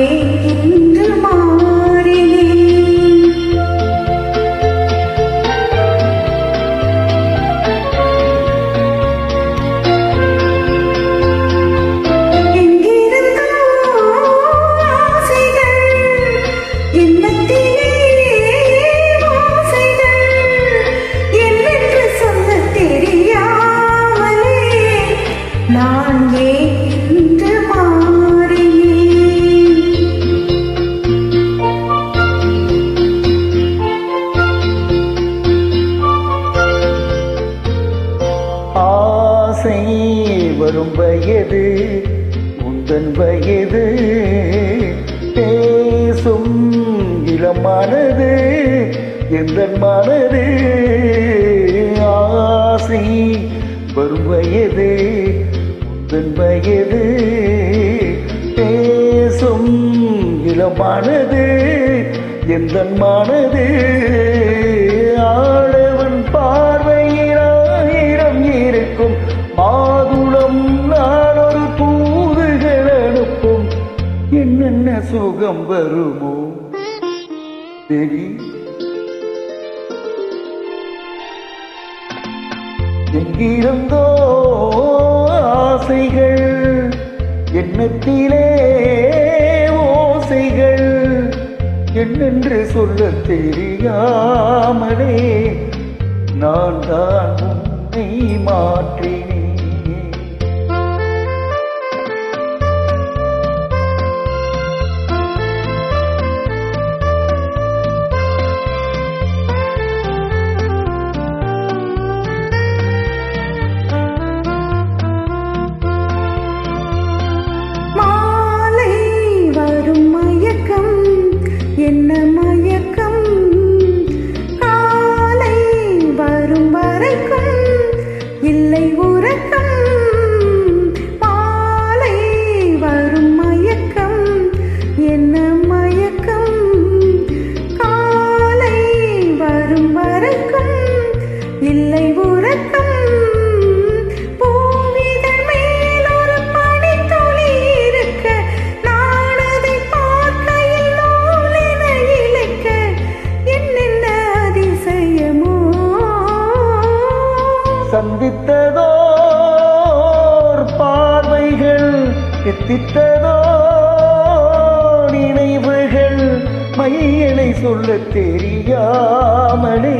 இங்கு மா வரும் வயது உந்தன் வயது. பேசும் இளமானது எந்த மனது? ஆசை வரும் வயது உந்தன் வயது. பேசும் இளமானது எந்த மனது? ஆழ என்ன சுகம் வருமோ? தேவி? எங்கிருந்தோ ஆசைகள் எண்ணத்திலே ஓசைகள் என்னென்று சொல்ல தெரியாமலே நான் தான் உன்னை மாற்றினேன். வரும் இல்லை உறக்கம். மாலை வரும் மயக்கம். என்ன மயக்கம்? காலை வரும் வரைக்கும் இல்லை சந்தித்ததோர் பார்வைகள் எத்தித்ததோ நினைவுகள் மையனை சொல்ல தெரியாமலே